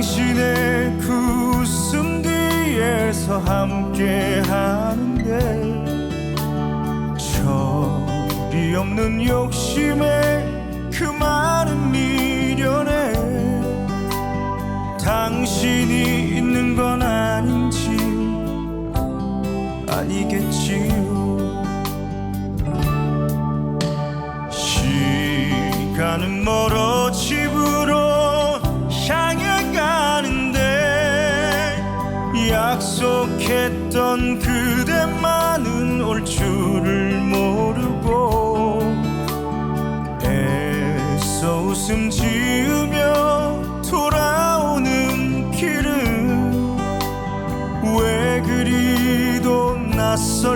당신의 그 웃음 뒤에서 함께 하는데 저이 없는 욕심에 그 많은 미련에 당신이 있는 건 아닌지 아니겠지요. 시간은 멀어 약속했던 그대만은 올 줄을 모르고 애써 웃음 지으며 돌아오는 길은 왜 그리도 낯선